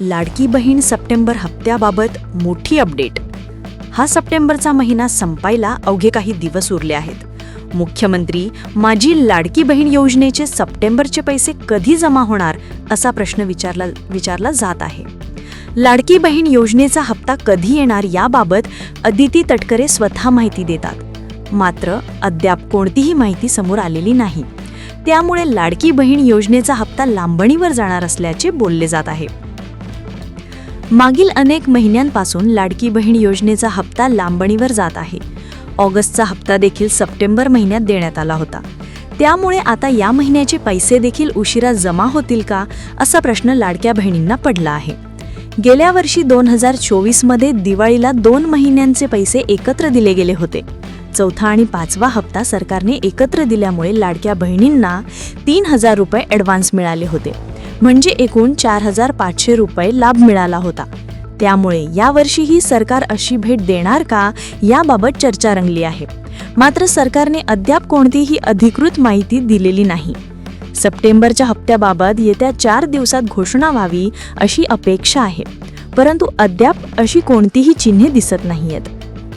Ladki Bahin September हप्त्याबाबत मोठी update. हा सप्टेंबरचा महिना संपायला अवघे काही दिवस उरले आहेत. मुख्यमंत्री माझी लाडकी बहीण योजनेचे सप्टेंबरचे पैसे कधी जमा होणार? असा प्रश्न विचारला विचारला जात आहे. लाडकी बहीण योजनेचा हप्ता कधी येणार याबाबत अदिती तटकरे स्वतः माहिती देतात. मात्र अद्याप कोणतीही माहिती समोर आलेली नाही. त्यामुळे लाडकी बहीण योजनेचा हप्ता लांबणीवर जाणार असल्याचे बोलले जात आहे. मागील अनेक महिन्यांपासून लाडकी बहीण योजनेचा हप्ता लांबणीवर जात आहे. ऑगस्टचा हप्ता देखील सप्टेंबर महिन्यात देण्यात आला होता. त्यामुळे आता या महिन्याचे पैसे देखील उशिरा जमा होतील का असा प्रश्न लाडक्या बहिणींना पडला आहे. गेल्या वर्षी दोन हजार चोवीसमध्ये दिवाळीला दोन महिन्यांचे पैसे एकत्र दिले गेले होते. चौथा आणि पाचवा हप्ता सरकारने एकत्र दिल्यामुळे लाडक्या बहिणींना तीन हजार रुपये ॲडव्हान्स मिळाले होते. म्हणजे एकूण चार हजार पाचशे रुपये लाभ मिळाला होता. त्यामुळे यावर्षीही सरकार अशी भेट देणार का याबाबत चर्चा रंगली आहे. मात्र सरकारने अद्याप कोणतीही अधिकृत माहिती दिलेली नाही. सप्टेंबरच्या हप्त्याबाबत येत्या चार दिवसात घोषणा व्हावी अशी अपेक्षा आहे. परंतु अद्याप अशी कोणतीही चिन्हे दिसत नाहीयेत.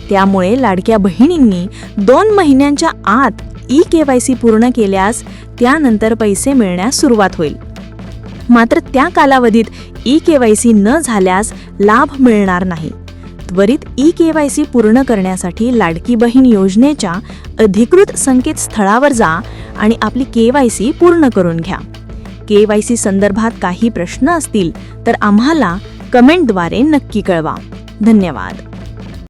त्यामुळे लाडक्या बहिणींनी दोन महिन्यांच्या आत ई के वाय सी पूर्ण केल्यास त्यानंतर पैसे मिळण्यास सुरुवात होईल. मात्र त्या कालावधीत ई के वाय सी न झाल्यास लाभ मिळणार नाही. त्वरित ई के वाय सी पूर्ण करण्यासाठी लाडकी बहीण योजनेच्या अधिकृत संकेतस्थळावर जा आणि आपली के वाय सी पूर्ण करून घ्या. के वाय सी संदर्भात काही प्रश्न असतील तर आम्हाला कमेंटद्वारे नक्की कळवा. धन्यवाद.